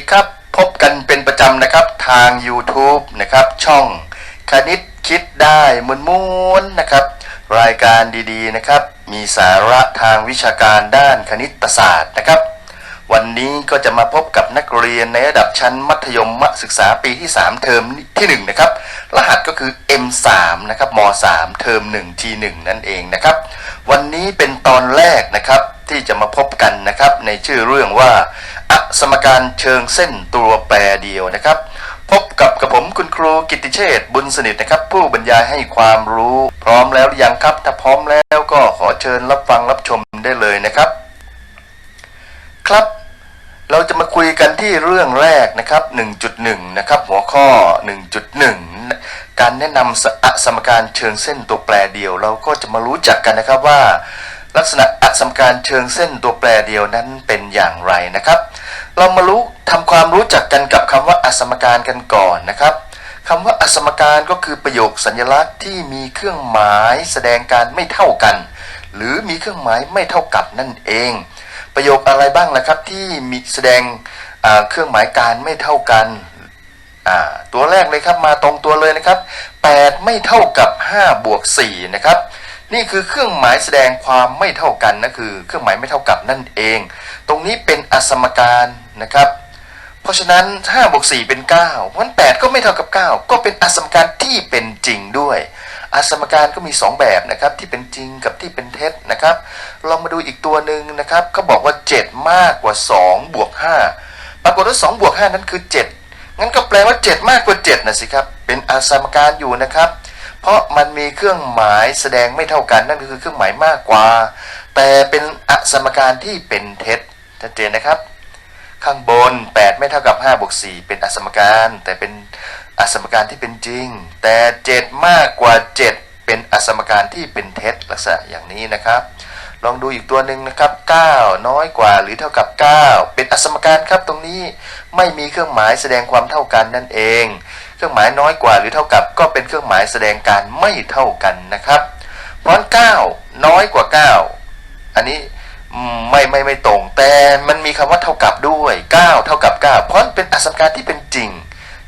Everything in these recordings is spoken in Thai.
ีครับ พบกันเป็นประจำนะครับทาง YouTube นะครับ ช่องคณิตคิดได้มุนมุนนะครับ รายการดีๆนะครับ มีสาระทางวิชาการด้านคณิตศาสตร์นะครับ วันนี้ก็จะมาพบกับนักเรียนในระดับชั้นมัธยมศึกษาปีที่ 3 เทอมที่ 1 นะครับ รหัสก็คือ M3 นะครับม 3 เทอม1 T1 นั่นเองนะครับ วันนี้เป็นตอนแรกนะครับ ที่จะมาพบกันนะครับในชื่อเรื่องว่าอสมการเชิงเส้นตัวแปรเดียวนะครับ พบกับกับผมคุณครูกิติเชษฐ์บุญสนิทนะครับ ผู้บรรยายให้ความรู้พร้อมแล้วหรือยังครับ ถ้าพร้อมแล้วก็ขอเชิญรับฟังรับชมได้เลยนะครับ ครับเราจะมาคุยกันที่เรื่องแรกนะครับ 1.1 นะครับ หัวข้อ 1.1 การแนะนำสอสมการเชิงเส้นตัวแปรเดียว เราก็จะมารู้จักกันนะครับว่า ลักษณะอสมการเชิงเส้นตัวแปรเดียวนั้นเป็นอย่างไรนะครับ เรามารู้ทำความรู้จักกันกับคำว่าอสมการกันก่อนนะครับคำว่าอสมการก็คือประโยคสัญลักษณ์ที่มีเครื่องหมายแสดงการไม่เท่ากัน หรือมีเครื่องหมายไม่เท่ากับนั่นเอง ประโยคอะไรบ้างล่ะครับที่มีแสดงเครื่องหมายการไม่เท่ากันตัวแรกเลยครับมาตรงตัวเลยนะครับ 8 ไม่เท่ากับ 5 บวก4นะครับ นี่คือเครื่องหมายแสดงความไม่เท่ากันนะคือเครื่องหมายไม่เท่ากับนั่นเอง ตรงนี้เป็นอสมการนะครับ เพราะฉะนั้น5บวก4เป็น 9 เพราะนั้น8ก็ไม่เท่ากับ 9 ก็เป็นอสมการที่เป็นจริงด้วย อสมการก็มี 2 แบบนะครับที่เป็นจริงกับที่เป็นเท็จนะครับ เรามาดูอีกตัวหนึ่งนะครับเขาบอกว่า 7 มากกว่า2บวก5ปรากฏว่า2บวก5นั้นคือ 7 งั้นก็แปลว่า 7 มากกว่า7นะสิครับเป็นอสมการอยู่นะครับ เพราะมันมีเครื่องหมายแสดงไม่เท่ากันนั่นก็คือเครื่องหมายมากกว่า แต่เป็นอสมการที่เป็นเท็จชัดเจนนะครับ ข้างบน 8 ไม่เท่ากับ5บวก4เป็นอสมการ แต่เป็นอสมการที่เป็นจริง แต่ 7 มากกว่า 7 เป็นอสมการที่เป็นเท็จลักษณะอย่างนี้นะครับ ลองดูอีกตัวหนึ่งนะครับ 9 น้อยกว่าหรือเท่ากับ9เป็น อสมการครับตรงนี้ไม่มีเครื่องหมายแสดงความเท่ากันนั่นเอง เครื่องหมายน้อยกว่าหรือเท่ากับก็เป็นเครื่องหมายแสดงการไม่เท่ากันนะครับเพราะฉะนั้น9น้อยกว่า 9 อันนี้ไม่ไม่ไม่ตรง แต่มันมีคำว่าเท่ากับด้วย 9 เท่ากับ 9 เพราะมันเป็นอสมการที่เป็นจริง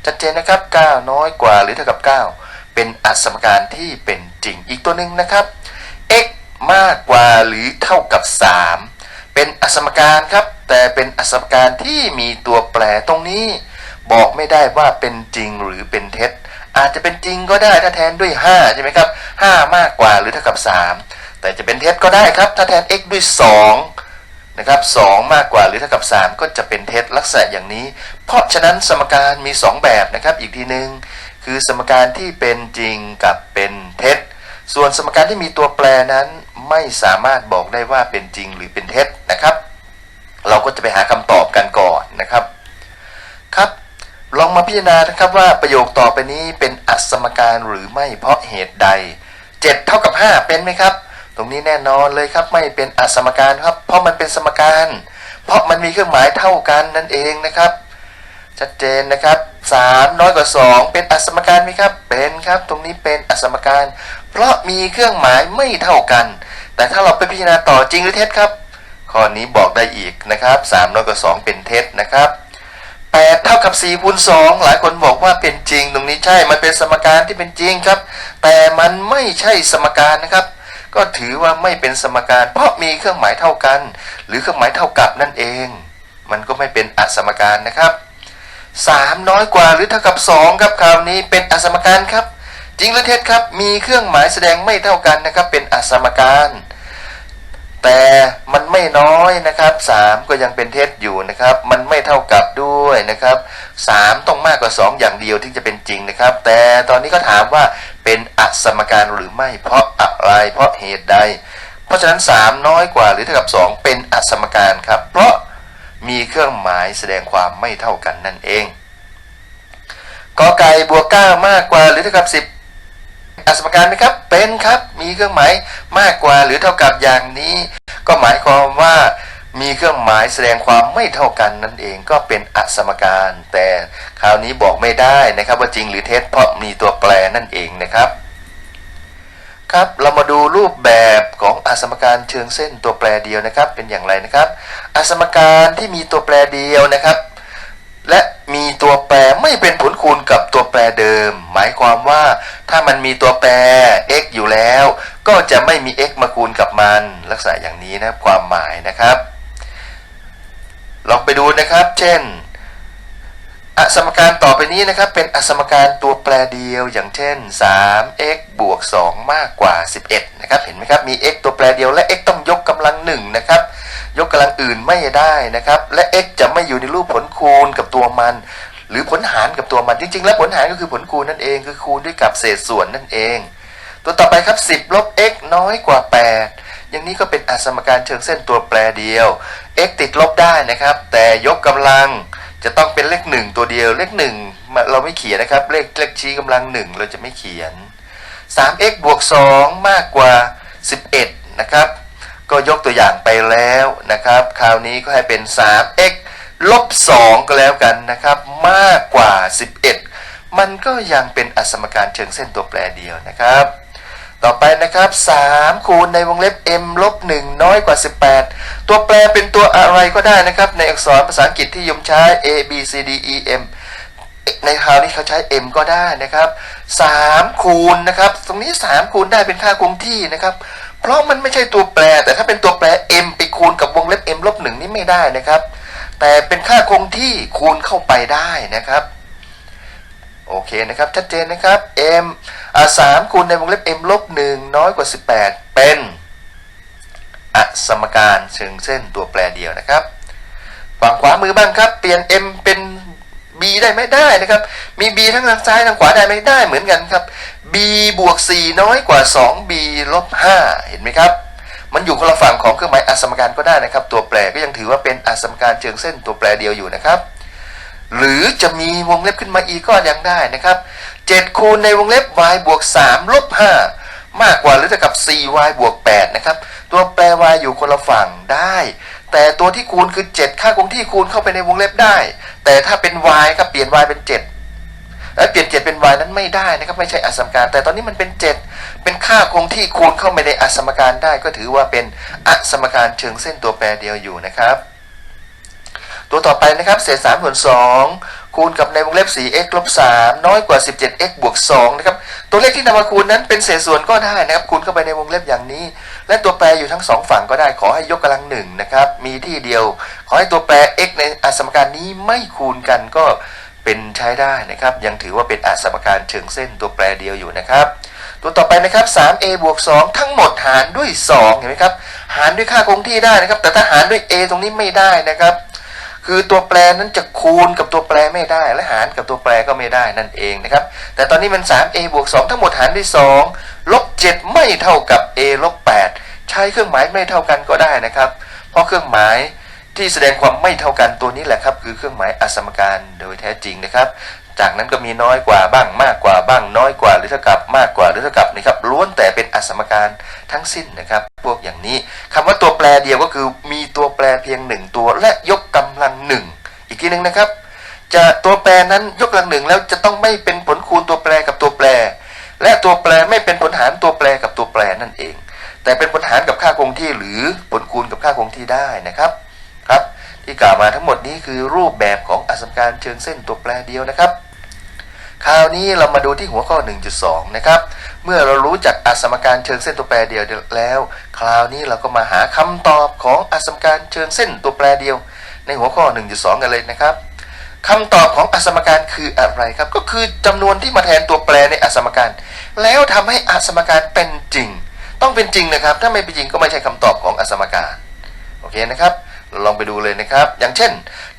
ชัดเจนนะครับ 9 น้อยกว่าหรือเท่ากับ 9 เป็นอสมการที่เป็นจริงอีกตัวหนึ่งนะครับ x มากกว่าหรือเท่ากับ 3 เป็นอสมการครับ แต่เป็นอสมการที่มีตัวแปรตรงนี้ บอกไม่ได้ว่าเป็นจริงหรือเป็นเท็จ อาจจะเป็นจริงก็ได้ถ้าแทนด้วย 5 ใช่ไหมครับ 5 มากกว่าหรือเท่ากับ 3 แต่จะเป็นเท็จก็ได้ครับ ถ้าแทน x ด้วย 2 นะครับ 2 มากกว่าหรือเท่ากับ 3 ก็จะเป็นเท็จลักษณะอย่างนี้ เพราะฉะนั้นสมการมี 2 แบบนะครับอีกทีหนึ่งคือสมการที่เป็นจริงกับเป็นเท็จ ส่วนสมการที่มีตัวแปรนั้นไม่สามารถบอกได้ว่าเป็นจริงหรือเป็นเท็จนะครับ เราก็จะไปหาคำตอบกันก่อนนะครับ ครับ ลองมาพิจารณานะครับว่าประโยคต่อไปนี้เป็นอัสมการหรือไม่เพราะเหตุใด 7 เท่ากับ 5 เป็นไหมครับ ตรงนี้แน่นอนเลยครับไม่เป็นอัสมการครับ เพราะมันเป็นสมการ เพราะมันมีเครื่องหมายเท่ากันนั่นเองนะครับ ชัดเจนนะครับ 3 น้อยกว่า 2 เป็นอสมการไหมครับ เป็นครับ ตรงนี้เป็นอสมการ เพราะมีเครื่องหมายไม่เท่ากัน แต่ถ้าเราไปพิจารณาต่อจริงหรือเท็จครับ ข้อนี้บอกได้อีกนะครับ3น้อยกว่า2เป็นเท็จนะครับ8เท่ากับ4คูณ2หลายคนบอกว่าเป็นจริง ตรงนี้ใช่มันเป็นสมการที่เป็นจริงครับ แต่มันไม่ใช่สมการนะครับ ก็ถือว่าไม่เป็นสมการเพราะมีเครื่องหมายเท่ากัน หรือเครื่องหมายเท่ากับนั่นเอง มันก็ไม่เป็นอสมการนะครับ3 น้อยกว่าหรือเท่ากับ 2 ครับคราวนี้เป็นอสมการครับ จริงหรือเท็จครับมีเครื่องหมายแสดงไม่เท่ากันนะครับ เป็นอสมการ แต่มันไม่น้อยนะครับ 3 ก็ยังเป็นเท็จอยู่นะครับ มันไม่เท่ากับด้วยนะครับ 3 ต้องมากกว่า 2 อย่างเดียวที่จะเป็นจริงนะครับ แต่ตอนนี้ก็ถามว่าเป็นอสมการหรือไม่ เพราะอะไรเพราะเหตุใด เพราะฉะนั้น 3 น้อยกว่าหรือเท่ากับ 2 เป็นอสมการครับ เพราะมีเครื่องหมายแสดงความไม่เท่ากันนั่นเองกอไก่บวก9มากกว่าหรือเท่ากับ10 สมการไหมครับ เป็นครับ มีเครื่องหมายมากกว่าหรือเท่ากับอย่างนี้ ก็หมายความว่ามีเครื่องหมายแสดงความไม่เท่ากันนั่นเองก็เป็นอสมการ แต่คราวนี้บอกไม่ได้นะครับ ว่าจริงหรือเท็จเพราะมีตัวแปรนั่นเองนะครับ ครับเรามาดูรูปแบบของอสมการเชิงเส้นตัวแปรเดียวนะครับ เป็นอย่างไรนะครับ อสมการที่มีตัวแปรเดียวนะครับ และมีตัวแปรไม่เป็นผลคูณกับตัวแปรเดิม หมายความว่าถ้า มันมีตัวแปร x อยู่แล้ว ก็จะไม่มี x มาคูณกับมัน ลักษณะอย่างนี้นะความหมายนะครับ ลองไปดูนะครับ เช่น อสมการต่อไปนี้นะครับ เป็นอสมการตัวแปรเดียวอย่างเช่น 3x บวก 2 มากกว่า 11 นะครับ เห็นไหมครับ มี x ตัวแปรเดียวและ x ต้องยกกำลังหนึ่งนะครับ ยกกำลังอื่นไม่ได้นะครับ และ x จะไม่อยู่ในรูปผลคูณกับตัวมัน หรือผลหารกับตัวมันจริง ๆ แล้วผลหารก็คือผลคูณนั่นเองคือคูณด้วยกับเศษส่วนนั่นเอง ตัวต่อไปครับ 10ลบ x น้อยกว่า 8 อย่างนี้ก็เป็นอสมการเชิงเส้นตัวแปรเดียว x ติดลบได้นะครับ แต่ยกกำลังจะต้องเป็นเลขหนึ่งตัวเดียวเลขหนึ่งเราไม่เขียนนะครับ เลขเลขชี้กำลังหนึ่งเราจะไม่เขียน 3x บวก 2 มากกว่า 11 นะครับ ก็ยกตัวอย่างไปแล้วนะครับ คราวนี้ก็ให้เป็น 3x ลบ 2 ก็แล้วกันนะครับ มากกว่า 11 มันก็ยังเป็นอสมการเชิงเส้นตัวแปรเดียวนะครับ ต่อไปนะครับ 3 คูณในวงเล็บ m ลบ 1 น้อยกว่า 18 ตัวแปรเป็นตัวอะไรก็ได้นะครับ ในอักษรภาษาอังกฤษที่ยมใช้ a b c d e m ในคราวนี้เขาใช้ m ก็ได้นะครับ 3 คูณนะครับ ตรงนี้ 3 คูณได้เป็นค่าคงที่นะครับ เพราะมันไม่ใช่ตัวแปร แต่ถ้าเป็นตัวแปร m ไปคูณกับวงเล็บ m ลบ1นี่ไม่ได้นะครับ แต่เป็นค่าคงที่คูณเข้าไปได้นะครับโอเคนะครับ ชัดเจนนะครับ m อ่าสามคูณในวงเล็บ m ลบหนึ่งน้อยกว่า 18 เป็นอสมการเชิงเส้นตัวแปรเดียวนะครับฝั่งขวามือบ้างครับ เปลี่ยน m เป็น b ได้ไหมได้นะครับ มี b ทั้งทางซ้ายทางขวาได้ไหมได้เหมือนกันครับ b บวก 4 น้อยกว่า 2b ลบ5เห็นไหมครับ มันอยู่คนละฝั่งของเครื่องหมายอสมการก็ได้นะครับ ตัวแปรก็ยังถือว่าเป็นอสมการเชิงเส้นตัวแปรเดียวอยู่นะครับ หรือจะมีวงเล็บขึ้นมาอีกก็ยังได้นะครับ7คูณในวงเล็บ y บวก3ลบ5มากกว่าหรือเท่ากับ 4y บวก8นะครับตัวแปร y อยู่คนละฝั่งได้ แต่ตัวที่คูณคือ 7 ค่าคงที่คูณเข้าไปในวงเล็บได้ แต่ถ้าเป็น y ก็เปลี่ยน y เป็น 7 แล้วเปลี่ยน7เป็น y นั้นไม่ได้นะครับไม่ใช่อสมการ แต่ตอนนี้มันเป็น 7 เป็นค่าคงที่คูณเข้าไปในอสมการได้ ก็ถือว่าเป็นอสมการเชิงเส้นตัวแปรเดียวอยู่นะครับ ตัวต่อไปนะครับเศษ3ส่วน2คูณกับในวงเล็บ 4x ลบ3น้อยกว่า 17x บวก2นะครับตัวเลขที่นำมาคูณนั้นเป็นเศษส่วนก็ได้นะครับคูณเข้าไปในวงเล็บอย่างนี้ และตัวแปรอยู่ทั้งสองฝั่งก็ได้ขอให้ยกกำลังหนึ่งนะครับมีที่เดียว ขอให้ตัวแปร x ในอสมการนี้ไม่คูณกันก็ เป็นใช้ได้นะครับ ยังถือว่าเป็นอาสมการเชิงเส้นตัวแปรเดียวอยู่นะครับ ตัวต่อไปนะครับ 3a บวก 2 ทั้งหมดหารด้วย 2 เห็นไหมครับ หารด้วยค่าคงที่ได้นะครับ แต่ถ้าหารด้วย a ตรงนี้ไม่ได้นะครับ คือตัวแปรนั้นจะคูณกับตัวแปรไม่ได้ และหารกับตัวแปรก็ไม่ได้นั่นเองนะครับ แต่ตอนนี้มัน 3a บวก 2 ทั้งหมดหารด้วย 2 ลบ 7 ไม่เท่ากับ a ลบ 8 ใช้เครื่องหมายไม่เท่ากันก็ได้นะครับ เพราะเครื่องหมาย ที่แสดงความไม่เท่ากันตัวนี้แหละครับคือเครื่องหมายอสมการโดยแท้จริงนะครับ จากนั้นก็มีน้อยกว่าบ้างมากกว่าบ้างน้อยกว่าหรือเท่ากับมากกว่าหรือเท่ากับนะครับล้วนแต่เป็นอสมการทั้งสิ้นนะครับ พวกอย่างนี้คำว่าตัวแปรเดียวก็คือมีตัวแปรเพียงหนึ่งตัวและยกกำลังหนึ่งอีกทีหนึ่งนะครับ จะตัวแปรนั้นยกกำลังหนึ่งแล้วจะต้องไม่เป็นผลคูณตัวแปรกับตัวแปร และตัวแปรไม่เป็นผลหารตัวแปรกับตัวแปรนั่นเอง แต่เป็นผลหารกับค่าคงที่หรือผลคูณกับค่าคงที่ได้นะครับ ที่กล่าวมาทั้งหมดนี้คือรูปแบบของอสมการเชิงเส้นตัวแปรเดียวนะครับ คราวนี้เรามาดูที่หัวข้อ 1.2 นะครับ เมื่อเรารู้จักอสมการเชิงเส้นตัวแปรเดียวแล้ว คราวนี้เราก็มาหาคำตอบของอสมการเชิงเส้นตัวแปรเดียว ในหัวข้อ 1.2 กันเลยนะครับคำตอบของอสมการคืออะไรครับ ก็คือจำนวนที่มาแทนตัวแปรในอสมการ แล้วทำให้อสมการเป็นจริง ต้องเป็นจริงนะครับ ถ้าไม่เป็นจริงก็ไม่ใช่คำตอบของอสมการ โอเคนะครับ ลองไปดูเลยนะครับ อย่างเช่น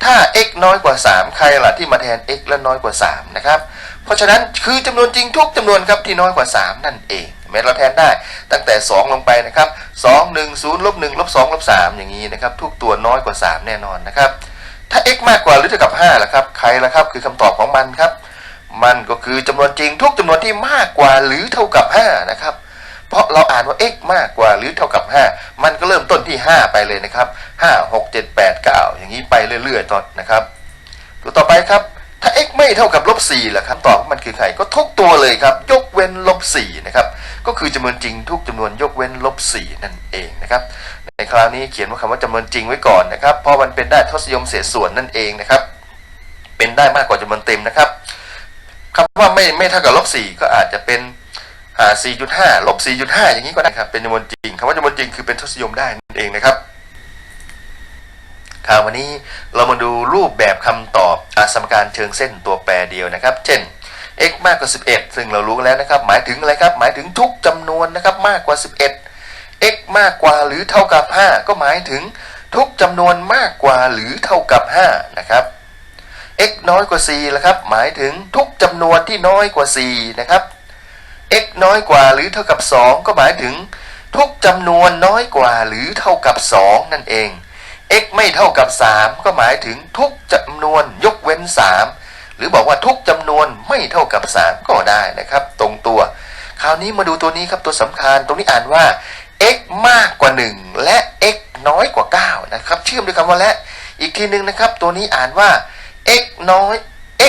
ถ้า x น้อยกว่า 3 ใครล่ะที่มาแทน x และน้อยกว่า 3 นะครับ เพราะฉะนั้นคือจำนวนจริงทุกจำนวนครับที่น้อยกว่า 3 นั่นเองแม้เราแทนได้ตั้งแต่ 2 ลงไปนะครับ 2 1 0ลบ1ลบ2ลบ3อย่างนี้นะครับ ทุกตัวน้อยกว่า 3 แน่นอนนะครับ ถ้า x มากกว่าหรือเท่ากับ5ล่ะครับใครล่ะครับคือคำตอบของมันครับ มันก็คือจำนวนจริงทุกจำนวนที่มากกว่าหรือเท่ากับ5นะครับ เพราะเราอ่านว่า x มากกว่าหรือเท่ากับ 5 มันก็เริ่มต้นที่ 5 ไปเลยนะครับ 5 6 7 8 9 อย่างนี้ไปเรื่อยๆต่อนะครับ ตัวต่อไปครับ ถ้า x ไม่เท่ากับลบ4ล่ะครับตอบมันคือใครก็ทุกตัวเลยครับ ยกเว้นลบ4นะครับ ก็คือจำนวนจริงทุกจำนวนยกเว้นลบ4นั่นเองนะครับ ในคราวนี้เขียนว่าคำว่าจำนวนจริงไว้ก่อนนะครับ เพราะมันเป็นได้ทศนิยมเศษส่วนนั่นเองนะครับ เป็นได้มากกว่าจำนวนเต็มนะครับคำว่าไม่ไม่เท่ากับลบสี่ก็อาจจะเป็น 4.5 ลบ 4.5 อย่างนี้ก็ได้ครับ เป็นจำนวนจริงคำว่าจำนวนจริงคือเป็นทศนิยมได้นั่นเองนะครับครับวันนี้เรามาดูรูปแบบคำตอบอสมการเชิงเส้นตัวแปรเดียวนะครับ เช่น x มากกว่า 11 ซึ่งเรารู้กันแล้วนะครับ หมายถึงอะไรครับ หมายถึงทุกจำนวนนะครับมากกว่า 11 x มากกว่าหรือเท่ากับ 5 ก็หมายถึงทุกจำนวนมากกว่าหรือเท่ากับ 5 นะครับ x น้อยกว่า4ละครับ หมายถึงทุกจำนวนที่น้อยกว่า4นะครับ x น้อยกว่าหรือเท่ากับ 2 ก็หมายถึง ทุกจำนวนน้อยกว่าหรือเท่ากับ 2 นั่นเอง x ไม่เท่ากับ 3 ก็หมายถึงทุกจำนวนยกเว้น 3 หรือบอกว่าทุกจำนวนไม่เท่ากับ 3 ก็ได้นะครับ ตรงตัว คราวนี้มาดูตัวนี้ครับตัวสำคัญตรงนี้อ่านว่า x มากกว่า 1 และ x น้อยกว่า 9 นะครับ เชื่อมด้วยคำว่าและ อีกทีหนึ่งนะครับ ตัวนี้อ่านว่า x น้อย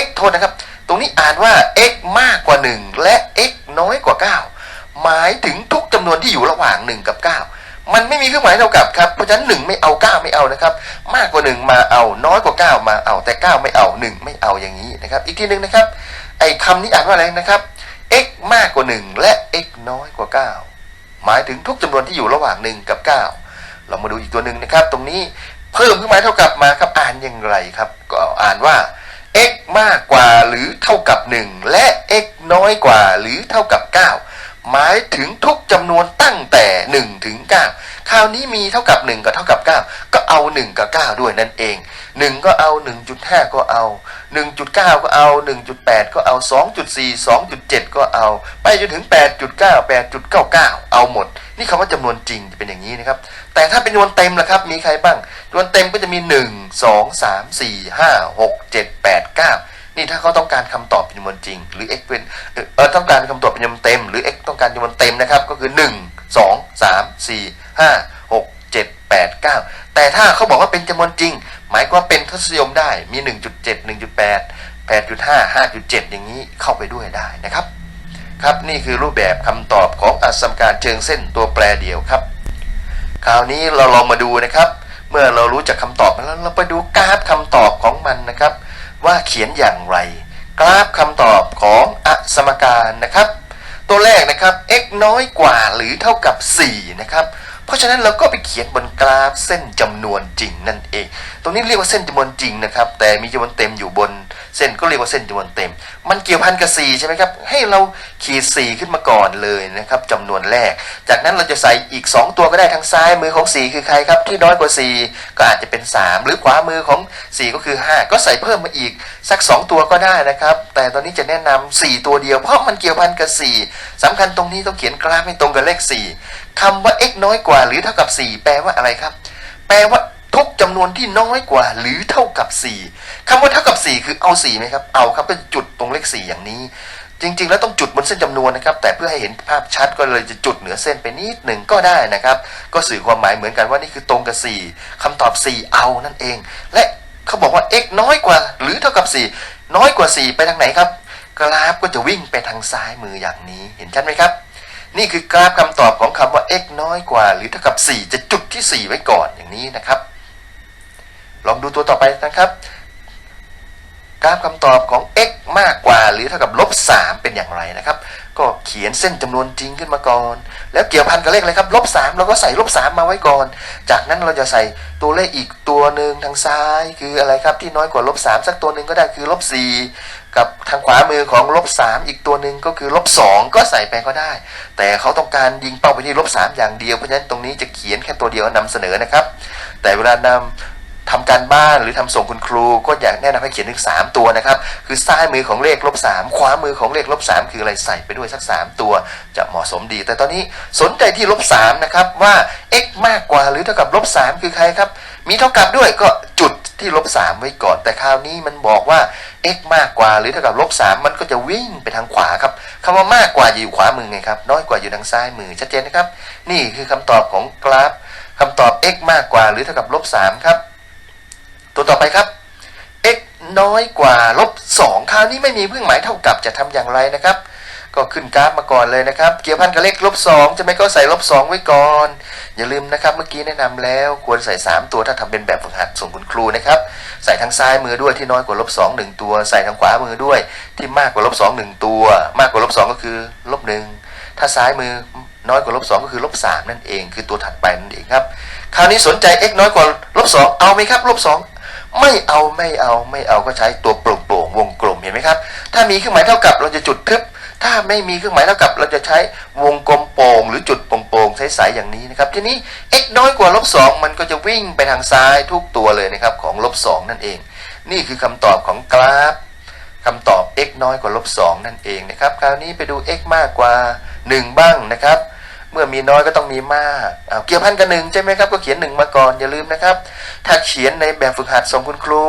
x โทษนะครับ ตรงนี้อ่านว่า x มากกว่า 1 และ x น้อยกว่า 9 หมายถึงทุกจำนวนที่อยู่ระหว่าง 1 กับ 9 มันไม่มีเครื่องหมายเท่ากับครับ เพราะฉะนั้น 1 ไม่เอา 9 ไม่เอานะครับ มากกว่า 1 มาเอา น้อยกว่า 9 มาเอา แต่ 9 ไม่เอา 1 ไม่เอาอย่างนี้นะครับ อีกทีหนึ่งนะครับ ไอ้คำนี้อ่านว่าอะไรนะครับ x มากกว่า 1 และ x น้อยกว่า 9 หมายถึงทุกจำนวนที่อยู่ระหว่าง 1 กับ 9 เรามาดูอีกตัวหนึ่งนะครับ ตรงนี้เพิ่มเครื่องหมายเท่ากับมาครับ อ่านอย่างไรครับ ก็อ่านว่า x มากกว่าหรือเท่ากับ 1 และ x น้อยกว่าหรือเท่ากับ 9 หมายถึงทุกจำนวนตั้งแต่1ถึง9คราวนี้มีเท่ากับ 1 กับเท่ากับ 9 ก็เอา 1 กับ 9 ด้วยนั่นเอง 1 ก็เอา 1.5 ก็เอา 1.9 ก็เอา 1.8 ก็เอา 2.4 2.7 ก็เอา ไปจนถึง 8.9 8.99 เอาหมด นี่คำว่าจำนวนจริงจะเป็นอย่างนี้นะครับ แต่ถ้าเป็นจำนวนเต็มล่ะครับ มีใครบ้างจำนวนเต็มก็จะมี 1 2 3 4 5 6 7 8 9 นี่ถ้าเขาต้องการคำตอบเป็นจำนวนจริง หรือ x เป็นเอ่อต้องการคำตอบเป็นจำนวนเต็ม หรือ x ต้องการจำนวนเต็มนะครับ ก็คือ 1 2 3 4 5 6 7 8 9 แต่ถ้าเขาบอกว่าเป็นจำนวนจริง หมายความว่าเป็นทศนิยมได้มี 1.7 1.8 8.5 5.7 อย่างนี้เข้าไปด้วยได้นะครับ ครับนี่คือรูปแบบคำตอบของอัสมการเชิงเส้นตัวแปรเดียวครับ คราวนี้เราลองมาดูนะครับ เมื่อเรารู้จักคำตอบแล้วเราไปดูกราฟคำตอบของมันนะครับ ว่าเขียนอย่างไร กราฟคำตอบของอสมการนะครับ ตัวแรกนะครับ x น้อยกว่าหรือเท่ากับ 4 นะครับ เพราะฉะนั้นเราก็ไปเขียนบนกราฟเส้นจำนวนจริงนั่นเอง ตรงนี้เรียกว่าเส้นจำนวนจริงนะครับ แต่มีจำนวนเต็มอยู่บน เส้นก็เรียกว่าเส้นจำนวนเต็ม มันเกี่ยวพันกับ4ใช่ไหมครับ ให้เราขีด 4 ขึ้นมาก่อนเลยนะครับจำนวนแรก จากนั้นเราจะใส่อีก 2 ตัวก็ได้ทางซ้ายมือของ 4 คือใครครับ ที่น้อยกว่า 4 ก็อาจจะเป็น 3 หรือขวามือของ 4 ก็คือ 5 ก็ใส่เพิ่มมาอีกสัก 2 ตัวก็ได้นะครับ แต่ตอนนี้จะแนะนำ4ตัวเดียว เพราะมันเกี่ยวพันกับ 4สำคัญตรงนี้ต้องเขียนกราฟให้ตรงกับเลข 4คำว่า x น้อยกว่าหรือเท่ากับ 4 แปลว่าอะไรครับ แปลว่า ทุกจำนวนที่น้อยกว่าหรือเท่ากับ 4คำว่าเท่ากับ 4 คือเอา4ไหมครับ เอาครับเป็นจุดตรงเลข 4 อย่างนี้ จริง ๆ แล้วต้องจุดบนเส้นจำนวนนะครับ แต่เพื่อให้เห็นภาพชัดก็เลยจะจุดเหนือเส้นไปนิดหนึ่งก็ได้นะครับ ก็สื่อความหมายเหมือนกันว่านี่คือตรงกับ 4คำตอบ 4 เอานั่นเอง และเขาบอกว่า x น้อยกว่า หรือเท่ากับ 4 น้อยกว่า 4 ไปทางไหนครับ กราฟก็จะวิ่งไปทางซ้ายมืออย่างนี้เห็นชัดไหมครับนี่คือกราฟคำตอบของคำว่า x น้อยกว่า หรือเท่ากับ 4 จะจุดที่ 4 ไว้ก่อนอย่างนี้นะครับ ลองดูตัวต่อไปนะครับ กราฟคำตอบของ x มากกว่าหรือเท่ากับลบ3เป็นอย่างไรนะครับ ก็เขียนเส้นจำนวนจริงขึ้นมาก่อน แล้วเกี่ยวพันกับเลขอะไรครับลบ3เราก็ใส่ลบ3มาไว้ก่อน จากนั้นเราจะใส่ตัวเลขอีกตัวหนึ่งทางซ้าย คืออะไรครับที่น้อยกว่าลบ3สักตัวหนึ่งก็ได้คือลบ4กับทางขวามือของลบ3อีกตัวหนึ่งก็คือลบ2ก็ใส่ไปก็ได้ แต่เขาต้องการยิงเป้าไปที่ลบ3อย่างเดียวเพราะฉะนั้นตรงนี้จะเขียนแค่ตัวเดียวนำเสนอนะครับ แต่เวลานำ ทำการบ้านหรือทำส่งคุณครู ก็อยากแนะนำให้เขียนถึง 3 ตัวนะครับ คือซ้ายมือของเลขลบสามขวามือของเลขลบสามคืออะไรใส่ไปด้วยสัก 3 ตัว จะเหมาะสมดี แต่ตอนนี้สนใจที่ลบสามนะครับว่า x มากกว่าหรือเท่ากับลบสามคือใครครับ มีเท่ากับด้วยก็จุดที่ลบสามไว้ก่อน แต่คราวนี้มันบอกว่า x มากกว่าหรือเท่ากับลบสามมันก็จะวิ่งไปทางขวาครับคำว่ามากกว่าอยู่ขวามือไงครับน้อยกว่าอยู่ทางซ้ายมือชัดเจนนะครับ นี่คือคำตอบของกราฟคำตอบ x มากกว่าหรือเท่ากับลบสามครับ ตัวต่อไปครับ x น้อยกว่าลบ2คราวนี้ไม่มีเครื่องหมายเท่ากับจะทำอย่างไรนะครับ ก็ขึ้นกราฟมาก่อนเลยนะครับ เกี่ยวพันกับเลขลบสองจะไม่ก็ใส่ลบสองไว้ก่อน อย่าลืมนะครับ เมื่อกี้แนะนำแล้วควรใส่ 3 ตัวถ้าทำเป็นแบบฝึกหัดส่งคุณครูนะครับ ใส่ทางซ้ายมือด้วยที่น้อยกว่าลบสองหนึ่งตัว ใส่ทางขวามือด้วย ที่มากกว่าลบสองหนึ่งตัว มากกว่าลบสองก็คือลบหนึ่งถ้าซ้ายมือน้อยกว่าลบสองก็คือลบสามนั่นเอง คือตัวถัดไปนั่นเองครับ คราวนี้สนใจ x น้อยกว่าลบสองเอาไหมครับลบสอง ไม่เอาไม่เอาไม่เอาก็ใช้ตัวโปร่งโปร่งวงกลมเห็นไหมครับ ถ้ามีเครื่องหมายเท่ากับเราจะจุดทึบ ถ้าไม่มีเครื่องหมายเท่ากับเราจะใช้วงกลมโปร่งหรือจุดโปร่งๆใสๆอย่างนี้นะครับทีนี้ x น้อยกว่าลบสองมันก็จะวิ่งไปทางซ้ายทุกตัวเลยนะครับของลบสองนั่นเอง นี่คือคำตอบของกราฟคำตอบ x น้อยกว่าลบสองนั่นเองนะครับ คราวนี้ไปดู x มากกว่า 1 บ้างนะครับ เมื่อมีน้อยก็ต้องมีมากอ้าเกี่ยวพันกับหนึ่งใช่ไหมครับก็เขียนหนึ่งมาก่อนอย่าลืมนะครับ ถ้าเขียนในแบบฝึกหัดส่งคุณครู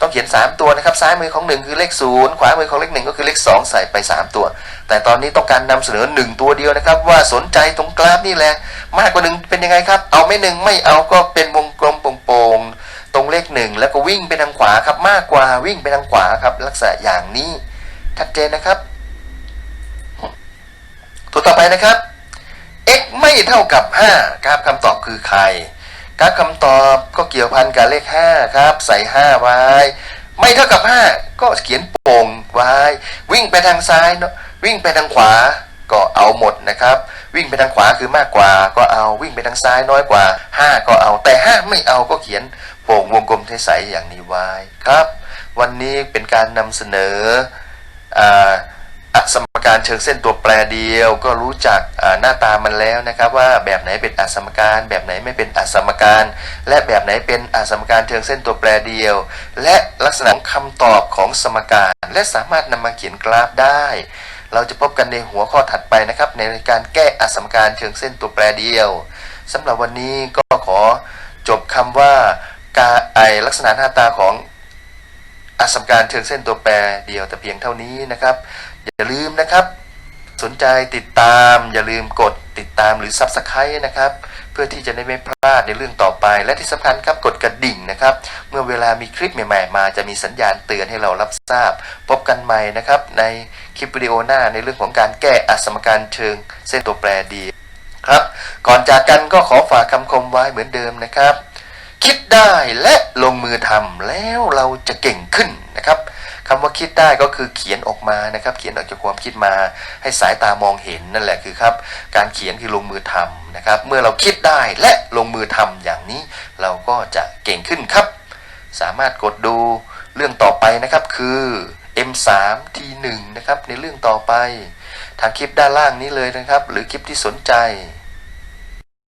ต้องเขียน 3 ตัวนะครับ ซ้ายมือของ 1 คือเลข0ขวามือของเลข1ก็คือเลข 2 ใส่ไป 3 ตัว แต่ตอนนี้ต้องการนำเสนอ 1 ตัวเดียวนะครับ ว่าสนใจตรงกราฟนี่แหละ มากกว่าหนึ่งเป็นยังไงครับ เอาไม่หนึ่งไม่เอาก็เป็นวงกลมโป่งๆตรงเลขหนึ่งแล้วก็วิ่งไปทางขวาครับมากกว่าวิ่งไปทางขวาครับลักษณะอย่างนี้ชัดเจนนะครับ ตัวต่อไปนะครับ x ไม่เท่ากับ 5 ครับคำตอบคือใครครับคำตอบก็เกี่ยวพันกับเลข 5 ครับ ใส่ 5 ไว้ ไม่เท่ากับ 5 ก็เขียนโป่งไว้ วิ่งไปทางซ้ายเนอะวิ่งไปทางขวาก็เอาหมดนะครับ วิ่งไปทางขวาคือมากกว่า ก็เอาวิ่งไปทางซ้ายน้อยกว่า 5 ก็เอาแต่ 5 ไม่เอาก็เขียนโป่งวงกลมใสๆอย่างนี้ไว้ครับ วันนี้เป็นการนำเสนออ่าอสม การเชิงเส้นตัวแปรเดียว ก็รู้จักหน้าตามันแล้วนะครับ ว่าแบบไหนเป็นอสมการ แบบไหนไม่เป็นอสมการ และแบบไหนเป็นอสมการเชิงเส้นตัวแปรเดียว และลักษณะของคำตอบของสมการ และสามารถนำมาเขียนกราฟได้ เราจะพบกันในหัวข้อถัดไปนะครับ ในการแก้อสมการเชิงเส้นตัวแปรเดียวสำหรับวันนี้ก็ขอจบคำว่าการไอลักษณะหน้าตาของอสมการเชิงเส้นตัวแปรเดียวแต่เพียงเท่านี้นะครับ อย่าลืมนะครับ สนใจติดตามอย่าลืมกดติดตามหรือ Subscribe นะครับ เพื่อที่จะได้ไม่พลาดในเรื่องต่อไป และที่สำคัญครับกดกระดิ่งนะครับ เมื่อเวลามีคลิปใหม่ ๆ มาจะมีสัญญาณเตือนให้เรารับทราบ พบกันใหม่นะครับ ในคลิปวิดีโอหน้าในเรื่องของการแก้อสมการเชิง เส้นตัวแปรดีครับก่อนจากกันก็ขอฝากคำคมไว้เหมือนเดิมนะครับ คิดได้และลงมือทำแล้วเราจะเก่งขึ้นนะครับ คำว่าคิดได้ก็คือเขียนออกมานะครับ เขียนออกจากความคิดมา ให้สายตามองเห็นนั่นแหละคือครับ การเขียนคือลงมือทำนะครับ เมื่อเราคิดได้และลงมือทำอย่างนี้ เราก็จะเก่งขึ้นครับ สามารถกดดูเรื่องต่อไปนะครับคือ M3 T1 นะครับในเรื่องต่อไป ทางคลิปด้านล่างนี้เลยนะครับ หรือคลิปที่สนใจ